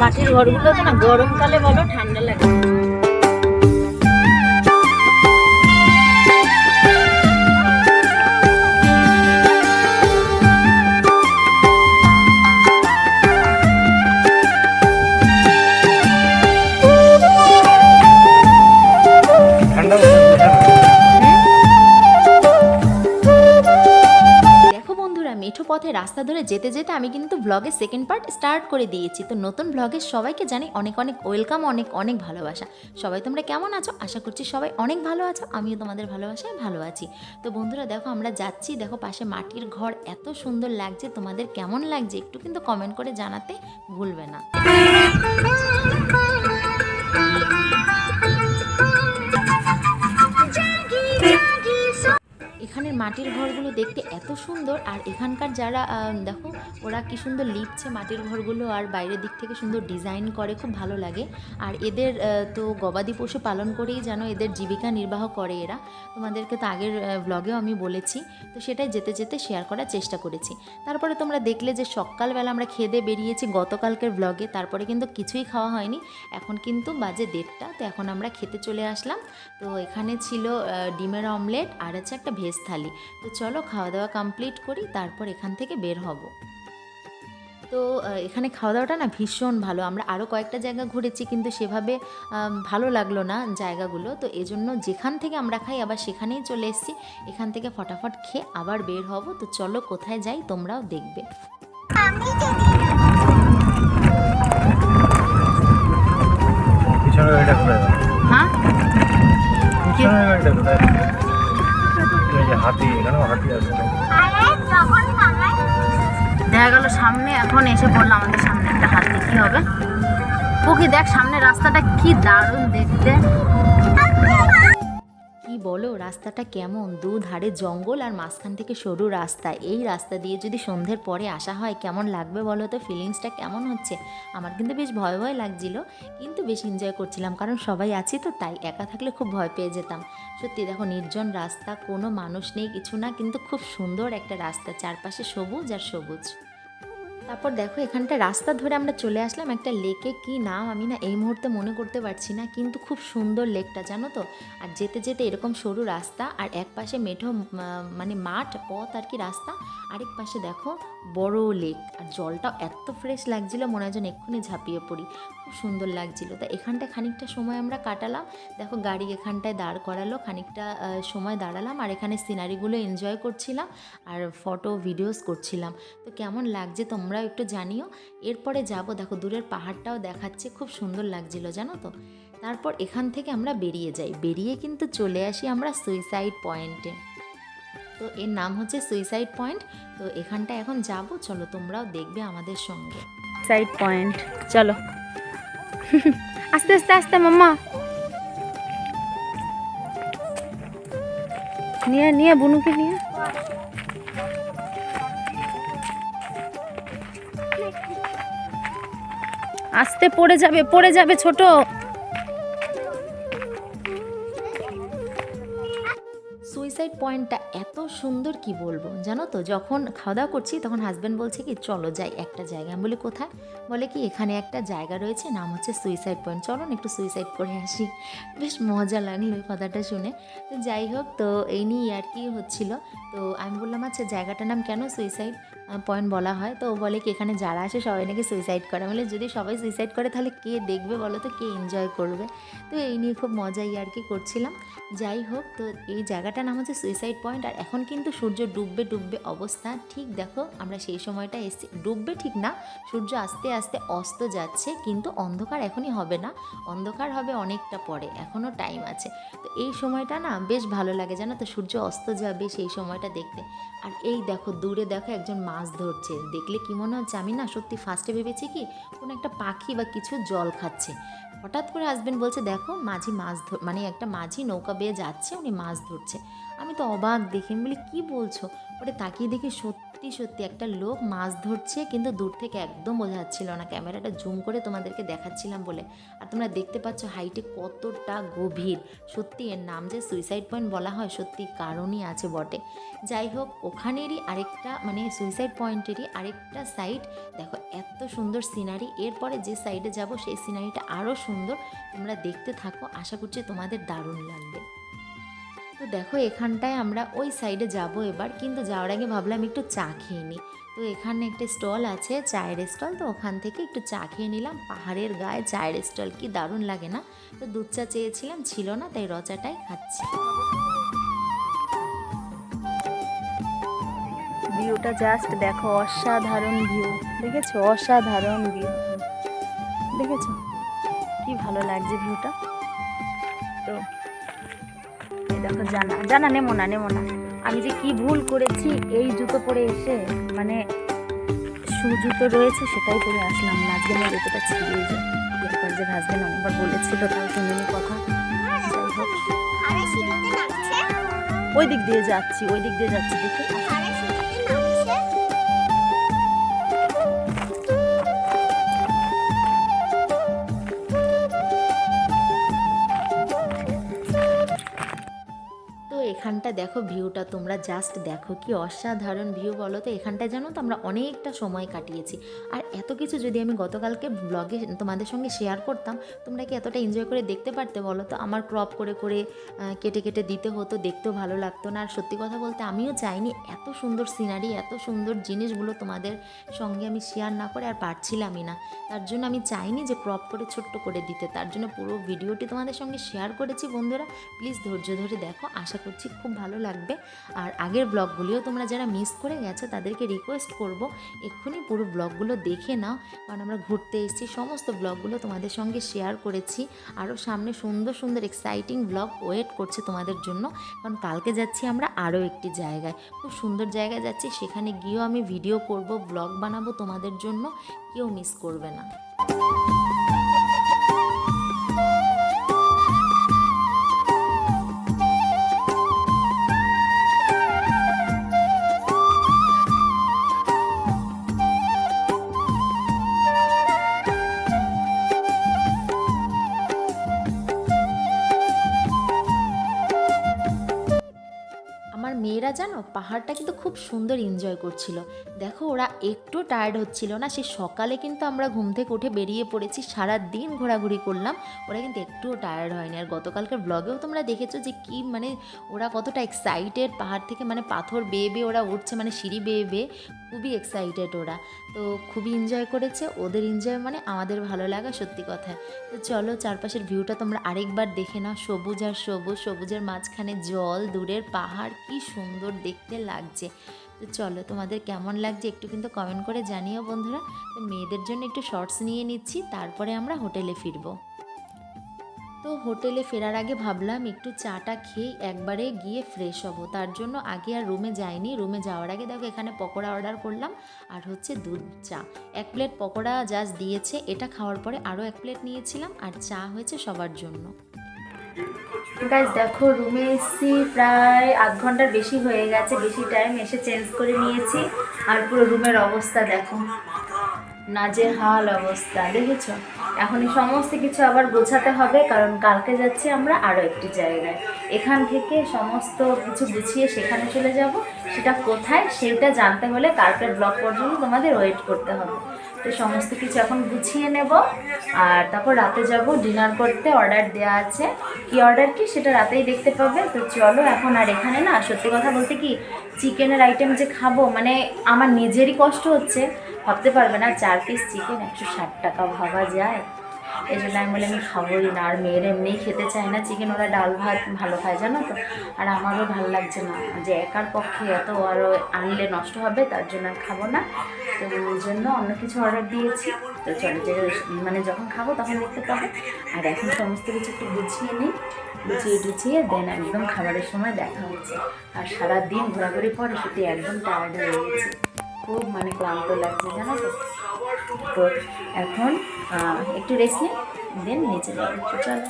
মাটির ঘরগুলোতে না গরমকালে বলো ঠান্ডা লাগে। পথে রাস্তা ধরে যেতে যেতে আমি কিন্তু ব্লগের সেকেন্ড পার্ট স্টার্ট করে দিয়েছি। তো নতুন ব্লগের সবাইকে জানি অনেক অনেক ওয়েলকাম অনেক অনেক ভালোবাসা। সবাই তোমরা কেমন আছো? আশা করছি সবাই অনেক ভালো আছো, আমিও তোমাদের ভালোবাসায় ভালো আছি। তো বন্ধুরা, দেখো আমরা যাচ্ছি, দেখো পাশে মাটির ঘর, এত সুন্দর লাগছে। তোমাদের কেমন লাগছে একটু কিন্তু কমেন্ট করে জানাতে ভুলবে না। এখানের মাটির ঘরগুলো দেখতে এত সুন্দর, আর এখানকার যারা দেখো, ওরা কি সুন্দর লিপছে মাটির ঘরগুলো, আর বাইরের দিক থেকে সুন্দর ডিজাইন করে, খুব ভালো লাগে। আর এদের তো গবাদি পশু পালন করেই যেন এদের জীবিকা নির্বাহ করে এরা। তোমাদেরকে তো আগের ব্লগেও আমি বলেছি, তো সেটাই যেতে যেতে শেয়ার করার চেষ্টা করেছি। তারপরে তোমরা দেখলে যে সকালবেলা আমরা খেদে বেরিয়েছি গতকালকের ব্লগে তারপরে কিন্তু কিছুই খাওয়া হয়নি। এখন কিন্তু বাজে দেড়টা, তো এখন আমরা খেতে চলে আসলাম। তো এখানে ছিল ডিমের অমলেট আর হচ্ছে একটা ভেজ থালি তো চলো খাওয়া দাওয়া কমপ্লিট করি, তারপর এখান থেকে বের হব। তো এখানে খাওয়া দাওয়াটা না ভীষণ ভালো। আমরা আরও কয়েকটা জায়গা ঘুরেছি, কিন্তু সেভাবে ভালো লাগল না জায়গাগুলো। তো এজন্য যেখান থেকে আমরা খাই, আবার সেখানেই চলে এসেছি। এখান থেকে ফটাফট খেয়ে আবার বের হব। তো চলো কোথায় যাই তোমরাও দেখবে। দেখা গেল সামনে, এখন এসে পড়ল আমাদের সামনে একটা হাতি কি হবে? পুকি দেখ, সামনে রাস্তাটা কি দারুণ দেখতে। কি বলো, রাস্তাটা কেমন? দুধারে জঙ্গল আর মাঝখান থেকে সরু রাস্তা। এই রাস্তা দিয়ে যদি সন্ধ্যের পরে আসা হয়, কেমন লাগবে বলো তো? ফিলিংসটা কেমন হচ্ছে? আমার কিন্তু বেশ ভয় ভয় লাগছিল, কিন্তু বেশ এনজয় করছিলাম, কারণ সবাই আছি তো, তাই একা থাকলে খুব ভয় পেয়ে যেতাম। সত্যি দেখো, নির্জন রাস্তা, কোনো মানুষ নেই, কিছু না, কিন্তু খুব সুন্দর একটা রাস্তা, চারপাশে সবুজ আর সবুজ। তারপর দেখো, এখানটা রাস্তা ধরে আমরা চলে আসলাম একটা লেকে কি নাম? আমি না এই মুহূর্তে মনে করতে পারছি না, কিন্তু খুব সুন্দর লেকটা জানো তো? আর যেতে যেতে এরকম সরু রাস্তা, আর এক পাশে মেঠো মানে মাঠ, পথ আর কি রাস্তা, আরেক পাশে দেখো বড় লেক আর জলটা এত ফ্রেশ লাগছিল, মনে হয় যেন এক্ষুনি ঝাঁপিয়ে পড়ি। খুব সুন্দর লাগছিল। তা এখানটা খানিকটা সময় আমরা কাটালাম। দেখো গাড়ি এখানটায় দাঁড় করালো, খানিকটা সময় দাঁড়ালাম আর এখানে সিনারিগুলো এনজয় করছিলাম আর ফটো ভিডিওস করছিলাম। তো কেমন লাগছে তোমরাও একটু জানিও। এরপরে যাব, দেখো দূরের পাহাড়টাও দেখাচ্ছে, খুব সুন্দর লাগছিল জানো তো? তারপর এখান থেকে আমরা বেরিয়ে যাই। বেরিয়ে কিন্তু চলে আসি আমরা সুইসাইড পয়েন্টে তো এর নাম হচ্ছে সুইসাইড পয়েন্ট তো এখানটা এখন যাব, চলো তোমরাও দেখবে আমাদের সঙ্গে। সাইড পয়েন্ট চলো। আস্তে আস্তে আস্তে মাম্মা। নিয়ে নিয়ে বুনুকে নিয়ে। আস্তে পড়ে যাবে পড়ে যাবে ছোট। সুইসাইড পয়েন্টটা এত সুন্দর কি বলব? জানো তো, যখন খাওয়া দাওয়া করছি, তখন হাজব্যান্ড বলছে কি, চলো যাই একটা জায়গা আমি বলি, কোথায়? বলে কি, এখানে একটা জায়গা রয়েছে, নাম হচ্ছে সুইসাইড পয়েন্ট চলো একটু সুইসাইড করে আসি। বেশ মজা লাগল ওই কথাটা শুনে। তো যাই হোক, তো এই নিয়ে আর কি হচ্ছিল। তো আমি বললাম আচ্ছা জায়গাটার নাম কেন সুইসাইড পয়েন্ট বলা হয়। তো ও বলে কি, এখানে যারা আসে সবাই নাকি সুইসাইড করে। বলে, যদি সবাই সুইসাইড করে, তাহলে কে দেখবে বলো তো? কে এনজয় করবে? তো এই নিয়ে খুব মজাই আর কি করছিলাম। যাই হোক, তো এই জায়গাটার নাম হচ্ছে সুইসাইড পয়েন্ট আর এখন কিন্তু সূর্য ডুববে ডুববে অবস্থা। ঠিক দেখো, আমরা সেই সময়টা এসে ডুববে ঠিক না, সূর্য আস্তে আস্তে অস্ত যাচ্ছে, কিন্তু অন্ধকার এখনই হবে না। অন্ধকার হবে অনেকটা পরে, এখনও টাইম আছে। তো এই সময়টা না বেশ ভালো লাগে, জানো তো? সূর্য অস্ত যাবে সেই সময়টা দেখতে। আর এই দেখো, দূরে দেখো একজন মাছ ধরছে। দেখলে কি মনে হচ্ছে আমি না সত্যি ফার্স্টে ভেবেছি কি কোনো একটা পাখি বা কিছু জল খাচ্ছে। হঠাৎ করে হাজব্যান্ড বলছে, দেখো, মাঝি মাছ ধর মানে একটা মাঝি নৌকা বেয়ে যাচ্ছে, উনি মাছ ধরছে। আমি তো অবাক দেখে বলি, কী বলছো? ওটা তাকিয়ে দেখি সত্যি সত্যি সত্যি একটা লোক মাছ ধরছে কিন্তু দূর থেকে একদম বোঝা যাচ্ছিল না। ক্যামেরাটা জুম করে তোমাদেরকে দেখাচ্ছিলাম বলে। আর তোমরা দেখতে পাচ্ছ হাইটে কতটা গভীর। সত্যি এর নাম যে সুইসাইড পয়েন্ট বলা হয় সত্যি কারণই আছে বটে। যাই হোক, ওখানেরই আরেকটা মানে সুইসাইড পয়েন্টেরই আরেকটা সাইড দেখো, এত সুন্দর সিনারি এরপরে যে সাইডে যাব, সেই সিনারিটা আরও সুন্দর। তোমরা দেখতে থাকো। আশা করছি তোমাদের দারুণ লাগবে। তো দেখো, এখানটায় আমরা ওই সাইডে যাব এবার, কিন্তু যাওয়ার আগে ভাবলাম একটু চা খেয়ে নিই তো এখানে একটা স্টল আছে, চায়ের স্টল তো ওখান থেকে একটু চা খেয়ে নিলাম। পাহাড়ের গায়ে চায়ের স্টল কি দারুণ লাগে না? তো দুধ চা চেয়েছিলাম, ছিল না, তাই রচাটাই খাচ্ছি। ভিউটা জাস্ট দেখো, অসাধারণ ভিউ দেখেছ? অসাধারণ ভিউ দেখেছ? কি ভালো লাগছে ভিউটা তো দেখো জানা জানা নেমো না নেমো না। আমি যে কি ভুল করেছি এই জুতো পরে এসে মানে শু জুতো রয়েছে সেটাই পরে আসলাম। না আজকে আমার জুতোটা ছিঁড়িয়ে যায় এরপর যে হাজবেন্ড অনেকবার বলেছিল তাও শুনিনি কথা ওই দিক দিয়ে যাচ্ছি ওই দিক দিয়ে যাচ্ছি দেখে। এখানটা দেখো ভিউটা তোমরা জাস্ট দেখো কি অসাধারণ ভিউ বলো তো। এখানটায় জানো তো আমরা অনেকটা সময় কাটিয়েছি। আর এত কিছু যদি আমি গতকালকে ব্লগে তোমাদের সঙ্গে শেয়ার করতাম, তোমরা কি এতটা এনজয় করে দেখতে পারতে বলো তো? আমার ক্রপ করে করে কেটে কেটে দিতে হতো, দেখতেও ভালো লাগতো না। আর সত্যি কথা বলতে আমিও চাইনি এত সুন্দর সিনারি এত সুন্দর জিনিসগুলো তোমাদের সঙ্গে আমি শেয়ার না করে আর পারছিলামই না। তার জন্য আমি চাইনি যে ক্রপ করে, ছোট্ট করে দিতে। তার জন্য পুরো ভিডিওটি তোমাদের সঙ্গে শেয়ার করেছি বন্ধুরা। প্লিজ ধৈর্য ধরে দেখো। আশা করছি খুব ভালো লাগবে। আর আগের ব্লগগুলিও তোমরা যারা মিস করে গেছো, তাদেরকে রিকোয়েস্ট করব, এক্ষুনি পুরো ব্লগগুলো দেখে নাও। কারণ আমরা ঘুরতে এসেছি, সমস্ত ব্লগগুলো তোমাদের সঙ্গে শেয়ার করেছি। আরও সামনে সুন্দর সুন্দর এক্সাইটিং ব্লগ ওয়েট করছে তোমাদের জন্য। কারণ কালকে যাচ্ছি আমরা আরও একটি জায়গায়। খুব সুন্দর জায়গায় যাচ্ছি, সেখানে গিয়েও আমি ভিডিও করব ব্লগ বানাবো তোমাদের জন্য। কেউ মিস করবে না। জানো? পাহাড়টা কিন্তু খুব সুন্দর এনজয় করছিল। দেখো, ওরা একটু টায়ার্ড হচ্ছিল না। সে সকালে কিন্তু আমরা ঘুম থেকে উঠে বেরিয়ে পড়েছি সারা দিন ঘোরাঘুরি করলাম। ওরা কিন্তু একটুও টায়ার্ড হয়নি। আর গতকালকের ব্লগেও তোমরা দেখেছ যে কি মানে ওরা কতটা এক্সাইটেড পাহাড় থেকে মানে পাথর বেয়ে বেয়ে ওরা উঠছে মানে সিঁড়ি বেয়ে বেয়ে। খুবই এক্সাইটেড ওরা। তো খুবই এনজয় করেছে। ওদের এনজয় মানে আমাদের ভালো লাগা, সত্যি কথা। তো চলো, চারপাশের ভিউটা তোমরা আরেকবার দেখে নাও। সবুজ আর সবুজ, সবুজের মাঝখানে জল, দূরের পাহাড়, কি সুন্দর দেখতে লাগছে। তো চলো, তোমাদের কেমন লাগছে একটু কিন্তু কমেন্ট করে জানিও বন্ধুরা। তো মেয়েদের জন্য একটু শর্টস নিয়ে নিচ্ছি, তারপরে আমরা হোটেলে ফিরবো। তো হোটেলে ফেরার আগে ভাবলাম একটু চাটা খেয়ে একবারে গিয়ে ফ্রেশ হব। তার জন্য আগে আর রুমে যাইনি। রুমে যাওয়ার আগে দেখো এখানে পকোড়া অর্ডার করলাম, আর হচ্ছে দুধ চা। এক প্লেট পকোড়া জাস্ট দিয়েছে, এটা খাওয়ার পরে আরও এক প্লেট নিয়েছিলাম, আর চা হয়েছে সবার জন্য। গাইজ দেখো রুমে এসেছি, প্রায় আধ ঘণ্টার বেশি হয়ে গেছে, বেশি টাইম এসে চেঞ্জ করে নিয়েছি। আর পুরো রুমের অবস্থা দেখো। নাজেহাল অবস্থা, দেখেছ? এখন সমস্ত কিছু আবার গোছাতে হবে, কারণ কালকে যাচ্ছি আমরা আরও একটি জায়গায়। এখান থেকে সমস্ত কিছু গুছিয়ে সেখানে চলে যাব। সেটা কোথায় সেটা জানতে হলে কার্পেট ব্লগ পর্যন্ত তোমাদের ওয়েট করতে হবে। তো সমস্ত কিছু এখন গুছিয়ে নেব আর তারপর রাতে যাব। ডিনার করতে অর্ডার দেওয়া আছে। কি অর্ডার কি সেটা রাতেই দেখতে পাবে। তো চলো এখন আর এখানে না সত্যি কথা বলতে কি চিকেনের আইটেম যে খাব মানে আমার নিজেরই কষ্ট হচ্ছে। ভাবতে পারবে না, চার পিস চিকেন একশো ষাট টাকা ভাবা যায়। এই জন্য আমি বলে আমি খাবোই না। আর মেয়ের এমনিই খেতে চায় না চিকেন ওরা ডাল ভাত ভালো খায়, জানো তো? আর আমারও ভালো লাগছে না যে একার পক্ষে এত আরও আনলে নষ্ট হবে, তার জন্য আর খাব না। তো ওই জন্য অন্য কিছু অর্ডার দিয়েছি। তো চলো, যে মানে যখন খাব তখন দেখতে পাবো। আর এখন সমস্ত কিছু একটু গুছিয়ে নিই। গুছিয়ে টুছিয়ে দেন একদম খাবারের সময় দেখা হচ্ছে। আর সারাদিন ঘোরাঘুরি পরে সত্যি একদম টায়ার্ড হয়ে গেছে। ক্লান্ত লাগছে, জানো তো? তো এখন একটু রেস্ট নিই দেন নিচে যাব। চলো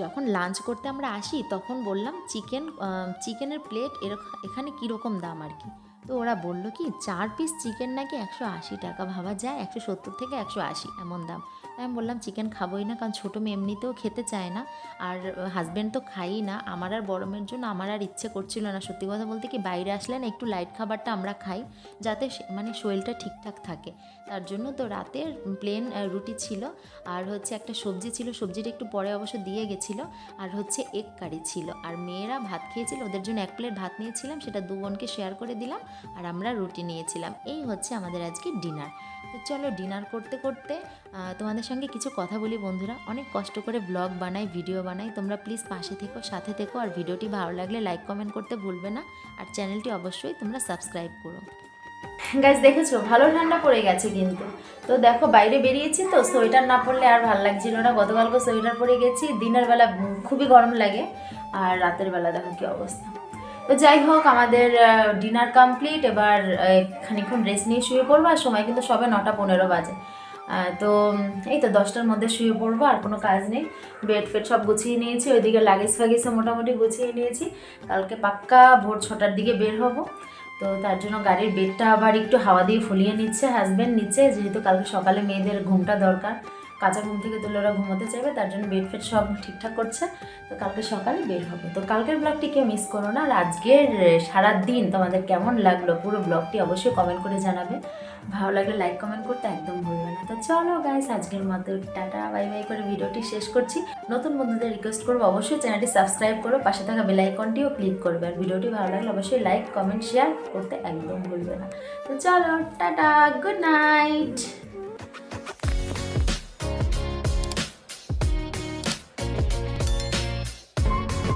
যখন লাঞ্চ করতে আমরা আসি, তখন বললাম চিকেন চিকেনের প্লেট এরকম এখানে কীরকম দাম আর কি? তো ওরা বলল কি, চার পিস চিকেন নাকি একশো আশি টাকা ভাবা যায়, একশো সত্তর থেকে একশো আশি, এমন দাম। তাই আমি বললাম, চিকেন খাবোই না, কারণ ছোটো মেয়ে এমনিতেও খেতে চায় না। আর হাজব্যান্ড তো খাই না। আমার আর মেয়ের জন্য আমার আর ইচ্ছে করছিল না। সত্যি কথা বলতে কি, বাইরে আসলে না একটু লাইট খাবারটা আমরা খাই, যাতে মানে শরীরটা ঠিকঠাক থাকে। তার জন্য তো রাতে প্লেন রুটি ছিল। আর হচ্ছে একটা সবজি ছিল। সবজিটা একটু পরে অবশ্য দিয়ে গেছিল। আর হচ্ছে এগ কারি ছিল। আর মেয়েরা ভাত খেয়েছিল। ওদের জন্য এক প্লেট ভাত নিয়েছিলাম। সেটা দু বোনকে শেয়ার করে দিলাম। আর আমরা রুটি নিয়েছিলাম। এই হচ্ছে আমাদের আজকে ডিনার তো চলো ডিনার করতে করতে তোমাদের সঙ্গে কিছু কথা বলি বন্ধুরা। অনেক কষ্ট করে ব্লগ বানাই ভিডিও বানাই। তোমরা প্লিজ পাশে থেকো, সাথে থেকো। আর ভিডিওটি ভালো লাগলে লাইক কমেন্ট করতে ভুলবে না। আর চ্যানেলটি অবশ্যই তোমরা সাবস্ক্রাইব করো। গাইজ দেখেছ? ভালো ঠান্ডা পড়ে গেছে কিন্তু। তো দেখো, বাইরে বেরিয়েছি তো, সোয়েটার না পরলে আর ভালো লাগছিল না। গতকালকে সোয়েটার পরে গেছি, দিনের বেলা খুবই গরম লাগে। আর রাতের বেলা দেখো কি অবস্থা। তো যাই হোক, আমাদের ডিনার কমপ্লিট এবার খানিক্ষণ রেস্ট নিয়ে শুয়ে পড়ব। আর সময় কিন্তু সবে নটা পনেরো বাজে। তো এই তো দশটার মধ্যে শুয়ে পড়ব, আর কোনো কাজ নেই। বেড ফেড সব গুছিয়ে নিয়েছি, ওইদিকে লাগেজ ফাগেজও মোটামুটি গুছিয়ে নিয়েছি। কালকে পাক্কা ভোর ছটার দিকে বের হব। তো তার জন্য গাড়ির বেডটা আবার একটু হাওয়া দিয়ে ফুলিয়ে নিচ্ছে হাজব্যান্ড নিচ্ছে, যেহেতু কালকে সকালে মেয়েদের ঘুমটা দরকার। কাঁচা ঘুম থেকে তুলে ওরা ঘুমোতে চাইবে, তার জন্য বেড ফেড সব ঠিকঠাক করছে। তো কালকে সকালে বের হবে। তো কালকের ব্লগটি কেউ মিস করো না, আর আজকের সারা দিন তোমাদের কেমন লাগল পুরো ব্লগটি অবশ্যই কমেন্ট করে জানাবে। ভালো লাগলে লাইক কমেন্ট করতে একদম ভুলবে না। তো চলো গাইস আজকের মতো টাটা বাই বাই করে ভিডিওটি শেষ করছি। নতুন বন্ধুদের রিকোয়েস্ট করব, অবশ্যই চ্যানেলটি সাবস্ক্রাইব করো, পাশে থাকা বেলাইকনটিও ক্লিক করবে। আর ভিডিওটি ভালো লাগলে অবশ্যই লাইক কমেন্ট শেয়ার করতে একদম ভুলবে না। তো চলো, টাটা গুড নাইট